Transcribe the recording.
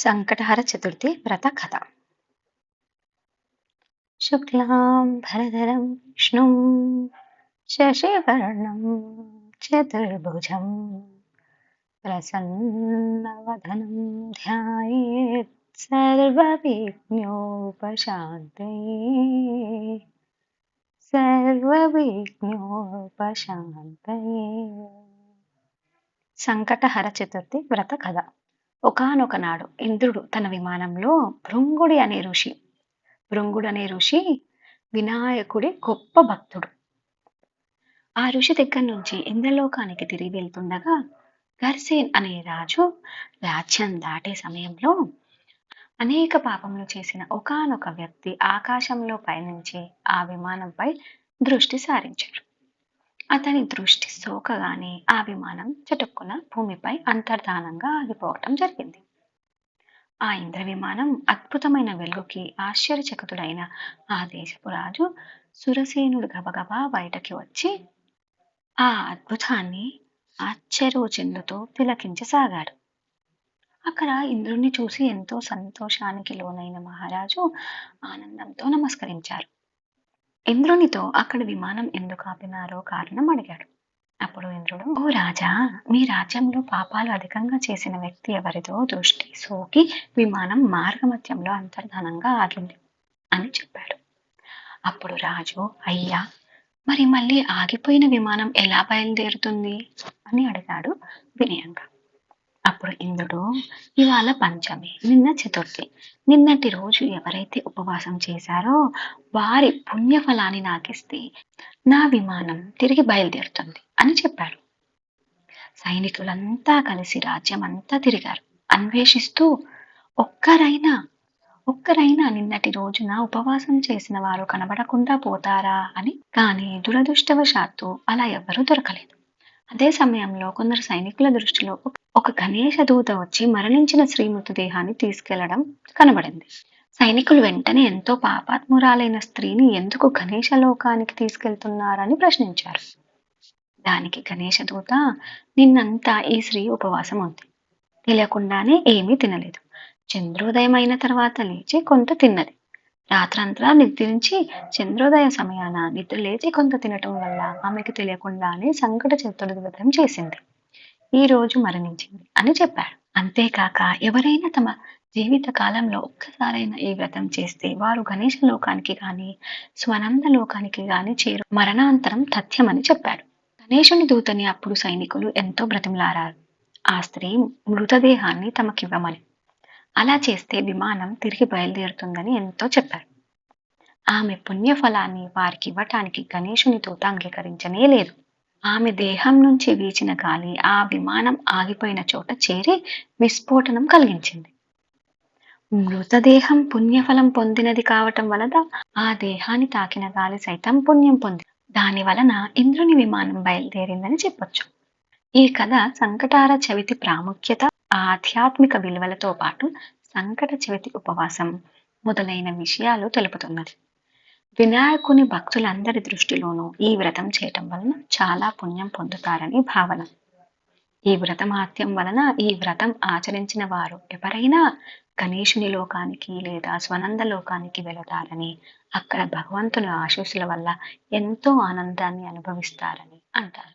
సంకటహర చతుర్థి వ్రత కథ. శుక్లాం భరధరం విష్ణుం శశివర్ణం చతుర్భుజం ప్రసన్నవదనం ధ్యాయేత్ సర్వవిఘ్నోపశాంతయే. సర్వవిఘ్నోపశాంతయే. సంకటహర చతుర్థి వ్రత కథ. ఒకనొక నాడు ఇంద్రుడు తన విమానంలో భృంగుడి అనే ఋషి భృంగుడు అనే ఋషి వినాయకుడి గొప్ప భక్తుడు. ఆ ఋషి దగ్గర నుంచి ఇంద్రలోకానికి తిరిగి వెళ్తుండగా గర్సేన్ అనే రాజు రాజ్యం దాటే సమయంలో అనేక పాపములు చేసిన ఒకనొక వ్యక్తి ఆకాశంలో పయనించి ఆ విమానంపై దృష్టి సారించాడు. అతని దృష్టి సోకగానే ఆ విమానం చటుక్కున భూమిపై అంతర్ధానంగా ఆగిపోవటం జరిగింది. ఆ ఇంద్ర విమానం అద్భుతమైన వెలుగుకి ఆశ్చర్యచకుతుడైన ఆ దేశపు రాజు సురసేనుడు గబగబా బయటకి వచ్చి ఆ అద్భుతాన్ని ఆశ్చర్య చెందుతూ తిలకించసాగాడు. అక్కడ ఇంద్రుణ్ణి చూసి ఎంతో సంతోషానికి లోనైన మహారాజు ఆనందంతో నమస్కరించారు. ఇంద్రునితో అక్కడ విమానం ఎందుకు ఆపినారో కారణం అడిగాడు. అప్పుడు ఇంద్రుడు ఓ రాజా మీ రాజ్యంలో పాపాలు అధికంగా చేసిన వ్యక్తి ఎవరిదో దృష్టి సోకి విమానం మార్గమధ్యంలో అంతర్ధానంగా ఆగింది అని చెప్పాడు. అప్పుడు రాజు అయ్యా మరి మళ్ళీ ఆగిపోయిన విమానం ఎలా బయలుదేరుతుంది? అని అడిగాడు వినయంగా. అప్పుడు ఇంద్రుడు ఇవాళ పంచమి నిన్న చతుర్థి. నిన్నటి రోజు ఎవరైతే ఉపవాసం చేశారో వారి పుణ్యఫలాన్ని నాకిస్తే నా విమానం తిరిగి బయలుదేరుతుంది అని చెప్పాడు. సైనికులంతా కలిసి రాజ్యం అంతా తిరిగారు. అన్వేషిస్తూ ఒక్కరైనా ఒక్కరైనా నిన్నటి రోజున ఉపవాసం చేసిన వారు కనబడకుండా పోతారా? అని కానీ దురదృష్టవశాత్తు అలా ఎవరూ దొరకలేదు. అదే సమయంలో కొందరు సైనికుల దృష్టిలో ఒక గణేష దూత వచ్చి మరణించిన శ్రీ మృతదేహాన్ని తీసుకెళ్ళడం కనబడింది. సైనికులు వెంటనే ఎంతో పాపాత్మురాలైన స్త్రీని ఎందుకు గణేష లోకానికి తీసుకెళ్తున్నారని ప్రశ్నించారు. దానికి గణేష దూత నిన్నంతా ఈ స్త్రీ ఉపవాసం ఉంది. తెలియకుండానే ఏమీ తినలేదు. చంద్రోదయం అయిన తర్వాత లేచి కొంత తిన్నది. రాత్రంతా నిద్రించి చంద్రోదయ సమయాన నిద్ర లేచి కొంత తినటం వల్ల ఆమెకు తెలియకుండానే సంకట చతుర్థి వ్రతం చేసింది. ఈ రోజు మరణించింది అని చెప్పాడు. అంతేకాక ఎవరైనా తమ జీవిత కాలంలో ఒక్కసారైనా ఈ వ్రతం చేస్తే వారు గణేష లోకానికి గాని స్వనంద లోకానికి గాని చేరు మరణాంతరం తథ్యమని చెప్పాడు. గణేశుని దూతని అప్పుడు సైనికులు ఎంతో బ్రతిమలారారు ఆ స్త్రీ మృతదేహాన్ని తమకివ్వమని అలా చేస్తే విమానం తిరిగి బయలుదేరుతుందని ఎంతో చెప్పారు. ఆమె పుణ్యఫలాన్ని వారికి ఇవ్వటానికి గణేశుని అంగీకరించనే లేదు. ఆమె దేహం నుంచి వీచిన గాలి ఆ విమానం ఆగిపోయిన చోట చేరి విస్ఫోటనం కలిగించింది. మృతదేహం పుణ్యఫలం పొందినది కావటం వలన ఆ దేహాన్ని తాకిన గాలి సైతం పుణ్యం పొంది దాని వలన ఇంద్రుని విమానం బయలుదేరిందని చెప్పొచ్చు. ఈ కథ సంకటార చవితి ప్రాముఖ్యత ఆధ్యాత్మిక విలువలతో పాటు సంకట చవితి ఉపవాసం మొదలైన విషయాలు తెలుపుతున్నది. వినాయకుని భక్తులందరి దృష్టిలోనూ ఈ వ్రతం చేయటం వలన చాలా పుణ్యం పొందుతారని భావన. ఈ వ్రతమాత్యం వలన ఈ వ్రతం ఆచరించిన వారు ఎవరైనా గణేషుని లోకానికి లేదా స్వనంద లోకానికి వెళతారని అక్కడ భగవంతుని ఆశీస్సుల వల్ల ఎంతో ఆనందాన్ని అనుభవిస్తారని అంటారు.